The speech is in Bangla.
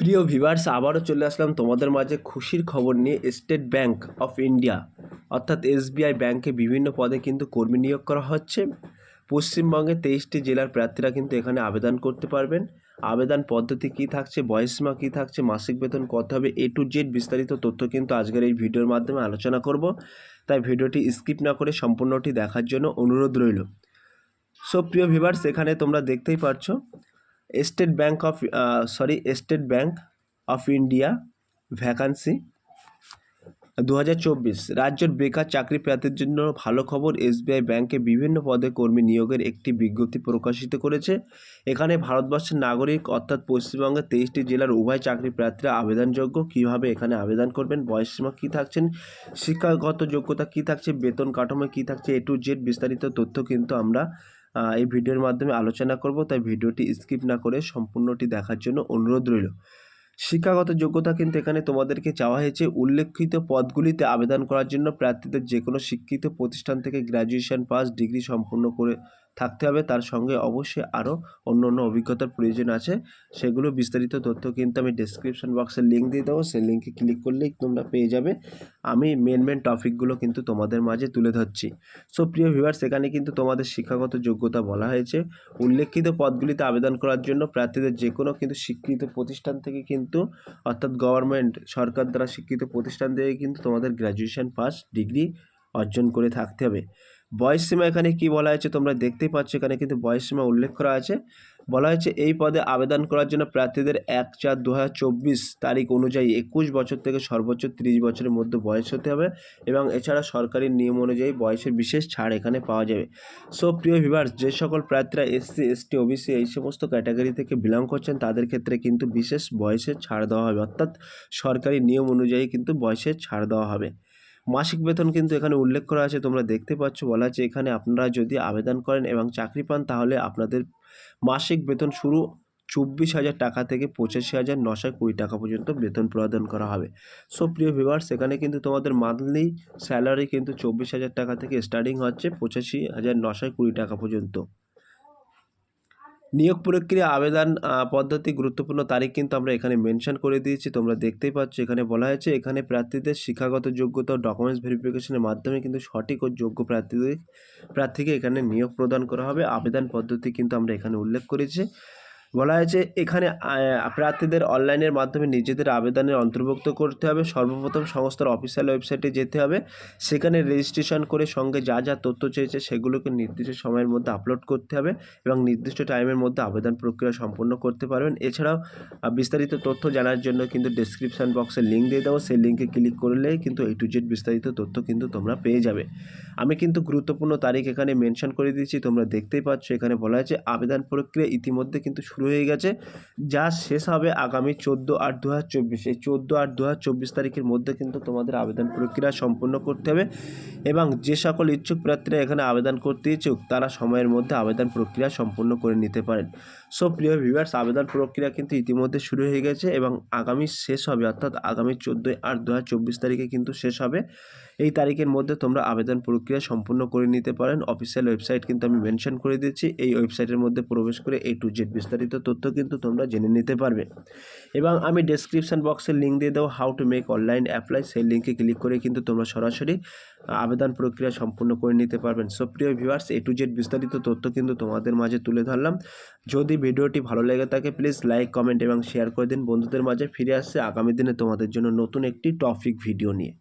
প্রিয় ভিভার্স আবারও চলে আসলাম তোমাদের মাঝে খুশির খবর নিয়ে স্টেট ব্যাংক অফ ইন্ডিয়া অর্থাৎ এসবিআই ব্যাংকে বিভিন্ন পদে কিন্তু কর্মী নিয়োগ করা হচ্ছে। পশ্চিমবঙ্গে তেইশটি জেলার প্রার্থীরা কিন্তু এখানে আবেদন করতে পারবেন। আবেদন পদ্ধতি কী থাকছে বয়সীমা কী থাকছে, মাসিক বেতন কত হবে এ টু জেড বিস্তারিত তথ্য কিন্তু আজকের এই ভিডিওর মাধ্যমে আলোচনা করব। তাই ভিডিওটি স্কিপ না করে সম্পূর্ণটি দেখার জন্য অনুরোধ রইল। সো প্রিয় ভিভার্স এখানে তোমরা দেখতেই পারছ state bank of sorry state bank of India vacancy দু হাজার চব্বিশ। রাজ্যের বেকার চাকরি প্রার্থীর জন্য ভালো খবর, এসবিআই ব্যাংকে বিভিন্ন পদে কর্মী নিয়োগের একটি বিজ্ঞপ্তি প্রকাশিত করেছে। এখানে ভারতবর্ষের নাগরিক, অর্থাৎ পশ্চিমবঙ্গের তেইশটি জেলার উভয় চাকরি প্রার্থীরা আবেদনযোগ্য। কীভাবে এখানে আবেদন করবেন? বয়সসীমা কী থাকছেন শিক্ষাগত যোগ্যতা কী থাকছে? বেতন কাঠামো কী থাকছে? এ টু জেড বিস্তারিত তথ্য কিন্তু আমরা এই ভিডিওর মাধ্যমে আলোচনা করব, তাই ভিডিওটি স্কিপ না করে সম্পূর্ণটি দেখার জন্য অনুরোধ রইল। শিক্ষাগত যোগ্যতা কিন্তু এখানে তোমাদেরকে চাওয়া হয়েছে, উল্লেখিত পদগুলিতে আবেদন করার জন্য প্রার্থীদের যে কোনো শিক্ষিত প্রতিষ্ঠান থেকে গ্র্যাজুয়েশন পাস ডিগ্রি সম্পূর্ণ করে থাকতে হবে। তার সঙ্গে অবশ্যই আরও অন্য অন্য অভিজ্ঞতার প্রয়োজন আছে। সেগুলো বিস্তারিত তথ্য কিন্তু আমি ডেসক্রিপশন বক্সে লিঙ্ক দিয়ে দেবো। সেই লিঙ্কে ক্লিক করলেই তোমরা পেয়ে যাবে। আমি মেন মেন টপিকগুলো কিন্তু তোমাদের মাঝে তুলে ধরছি। সো প্রিয় ভিউয়ার্স এখানে কিন্তু তোমাদের শিক্ষাগত যোগ্যতা বলা হয়েছে। উল্লেখিত পদগুলিতে আবেদন করার জন্য প্রার্থীদের যে কোনো কিন্তু স্বীকৃত প্রতিষ্ঠান থেকে কিন্তু, অর্থাৎ গভর্নমেন্ট সরকার দ্বারা স্বীকৃত প্রতিষ্ঠান থেকে কিন্তু তোমাদের গ্র্যাজুয়েশন পাস ডিগ্রি অর্জন করে থাকতে হবে। বয়সসীমা এখানে কি বলা হয়েছে তোমরা দেখতেই পাচ্ছ, এখানে কিন্তু বয়স সীমা উল্লেখ করা আছে। বলা হয়েছে এই পদে আবেদন করার জন্য প্রার্থীদের এক চার দু তারিখ অনুযায়ী একুশ বছর থেকে সর্বোচ্চ তিরিশ বছরের মধ্যে বয়স হতে হবে এবং এছাড়া সরকারি নিয়ম অনুযায়ী বয়সের বিশেষ ছাড় এখানে পাওয়া যাবে। সো, প্রিয় ভিভার্স যে সকল প্রার্থীরা এসসি এসটি ওবিসি এই সমস্ত ক্যাটাগরি থেকে বিলং করছেন, তাদের ক্ষেত্রে কিন্তু বিশেষ বয়সের ছাড় দেওয়া হবে। অর্থাৎ সরকারি নিয়ম অনুযায়ী কিন্তু বয়সের ছাড় দেওয়া হবে। মাসিক বেতন কিন্তু এখানে উল্লেখ করা আছে, তোমরা দেখতে পাচ্ছ, বলা আছে এখানে আপনারা যদি আবেদন করেন এবং চাকরি পান, তাহলে আপনাদের মাসিক বেতন শুরু চব্বিশ হাজার টাকা থেকে পঁচাশি হাজার নশো কুড়ি টাকা পর্যন্ত বেতন প্রদান করা হবে। সো প্রিয় ভিভার্স সেখানে কিন্তু তোমাদের মান্থলি স্যালারি কিন্তু চব্বিশ হাজার টাকা থেকে স্টার্টিং হচ্ছে পঁচাশি হাজার নশো কুড়ি টাকা পর্যন্ত। নিয়োগ প্রক্রিয়া, আবেদন পদ্ধতি, গুরুত্বপূর্ণ তারিখ কিন্তু আমরা এখানে মেনশন করে দিয়েছি। তোমরা দেখতেই পাচ্ছ এখানে বলা হয়েছে, এখানে প্রার্থীদের শিক্ষাগত যোগ্যতা ডকুমেন্টস ভেরিফিকেশনের মাধ্যমে কিন্তু সঠিক ও যোগ্য প্রার্থীদের, প্রার্থীকে এখানে নিয়োগ প্রদান করা হবে। আবেদন পদ্ধতি কিন্তু আমরা এখানে উল্লেখ করেছি। বলা হয়েছে এখানে প্রার্থীদের অনলাইনের মাধ্যমে নিজেদের আবেদনের অন্তর্ভুক্ত করতে হবে। সর্বপ্রথম সংস্থার অফিসিয়াল ওয়েবসাইটে যেতে হবে। সেখানে রেজিস্ট্রেশন করে সঙ্গে যা যা তথ্য চেয়েছে সেগুলোকে নির্দিষ্ট সময়ের মধ্যে আপলোড করতে হবে এবং নির্দিষ্ট টাইমের মধ্যে আবেদন প্রক্রিয়া সম্পন্ন করতে পারবেন। এছাড়াও বিস্তারিত তথ্য জানার জন্য কিন্তু ডেসক্রিপশন বক্সে লিঙ্ক দিয়ে দেবো। সেই লিঙ্কে ক্লিক করলেই কিন্তু এই টু জেড বিস্তারিত তথ্য কিন্তু তোমরা পেয়ে যাবে। আমি কিন্তু গুরুত্বপূর্ণ তারিখ এখানে মেনশন করে দিয়েছি। তোমরা দেখতেই পাচ্ছ এখানে বলা হয়েছে আবেদন প্রক্রিয়া ইতিমধ্যে কিন্তু শুরু হয়ে গেছে, যা শেষ হবে আগামী চোদ্দ আট দু হাজার চব্বিশ। এই চোদ্দ আট দু হাজার চব্বিশ তারিখের মধ্যে কিন্তু তোমাদের আবেদন প্রক্রিয়া সম্পূর্ণ করতে হবে এবং যে সকল ইচ্ছুক প্রার্থীরা এখানে আবেদন করতে ইচ্ছুক, তারা সময়ের মধ্যে আবেদন প্রক্রিয়া সম্পূর্ণ করে নিতে পারেন। সো প্রিয় ভিউয়ার্স আবেদন প্রক্রিয়া কিন্তু ইতিমধ্যে শুরু হয়ে গেছে এবং আগামী শেষ হবে, অর্থাৎ আগামী চোদ্দোই আট দু হাজার চব্বিশ তারিখে কিন্তু শেষ হবে। এই তারিখের মধ্যে তোমরা আবেদন প্রক্রিয়া সম্পূর্ণ করে নিতে পারেন। অফিসিয়াল ওয়েবসাইট কিন্তু আমি মেনশন করে দিচ্ছি এই ওয়েবসাইটের মধ্যে প্রবেশ করে এই টু জেড বিস্তারিত তথ্য কিন্তু তোমরা জেনে নিতে পারবে। এবং আমি ডেসক্রিপশন বক্সের লিঙ্ক দিয়ে দেবো how to make online apply সেই লিঙ্কে ক্লিক করে কিন্তু তোমরা সরাসরি আবেদন প্রক্রিয়া সম্পূর্ণ করে নিতে পারবেন। সো প্রিয় ভিউয়ার্স এ টু জেড বিস্তারিত তথ্য কিন্তু তোমাদের মাঝে তুলে ধরলাম। যদি ভিডিওটি ভালো লেগে থাকে প্লিজ লাইক কমেন্ট এবং শেয়ার করে দিন। বন্ধুদের মাঝে ফিরে আসছে আগামী দিনে তোমাদের জন্য নতুন একটি টপিক ভিডিও নিয়ে।